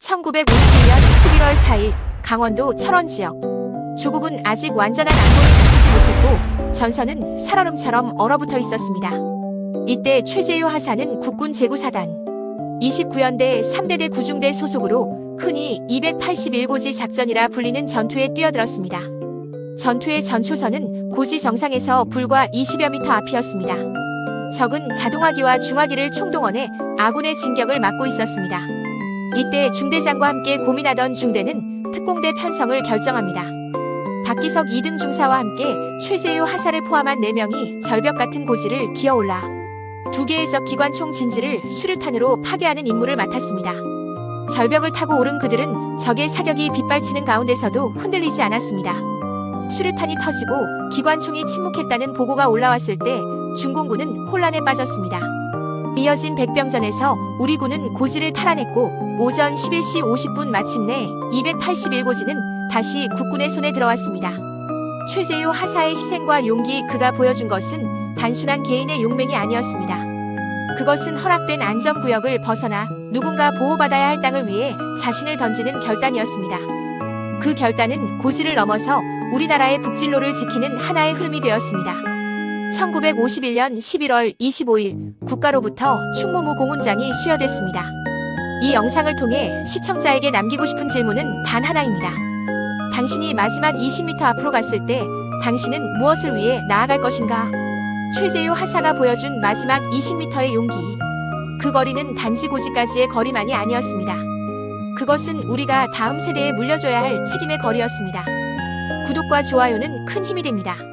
1951년 11월 4일 강원도 철원 지역. 조국은 아직 완전한 안보를 갖추지 못했고 전선은 살얼음처럼 얼어붙어 있었습니다. 이때 최재유 하사는 국군 제구사단 29연대 3대대 구중대 소속으로 흔히 281고지 작전이라 불리는 전투에 뛰어들었습니다. 전투의 전초선은 고지 정상에서 불과 20여 미터 앞이었습니다. 적은 자동화기와 중화기를 총동원해 아군의 진격을 막고 있었습니다. 이때 중대장과 함께 고민하던 중대는 특공대 편성을 결정합니다. 박기석 2등 중사와 함께 최재유 하사를 포함한 4명이 절벽 같은 고지를 기어올라 두 개의 적 기관총 진지를 수류탄으로 파괴하는 임무를 맡았습니다. 절벽을 타고 오른 그들은 적의 사격이 빗발치는 가운데서도 흔들리지 않았습니다. 수류탄이 터지고 기관총이 침묵했다는 보고가 올라왔을 때 중공군은 혼란에 빠졌습니다. 이어진 백병전에서 우리 군은 고지를 탈환했고 오전 11시 50분 마침내 281고지는 다시 국군의 손에 들어왔습니다. 최재유 하사의 희생과 용기 그가 보여준 것은 단순한 개인의 용맹이 아니었습니다. 그것은 허락된 안전구역을 벗어나 누군가 보호받아야 할 땅을 위해 자신을 던지는 결단이었습니다. 그 결단은 고지를 넘어서 우리나라의 북진로를 지키는 하나의 흐름이 되었습니다. 1951년 11월 25일 국가로부터 충무무 공훈장이 수여됐습니다. 이 영상을 통해 시청자에게 남기고 싶은 질문은 단 하나입니다. 당신이 마지막 20m 앞으로 갔을 때 당신은 무엇을 위해 나아갈 것인가? 최재유 하사가 보여준 마지막 20m의 용기. 그 거리는 단지 고지까지의 거리만이 아니었습니다. 그것은 우리가 다음 세대에 물려줘야 할 책임의 거리였습니다. 구독과 좋아요는 큰 힘이 됩니다.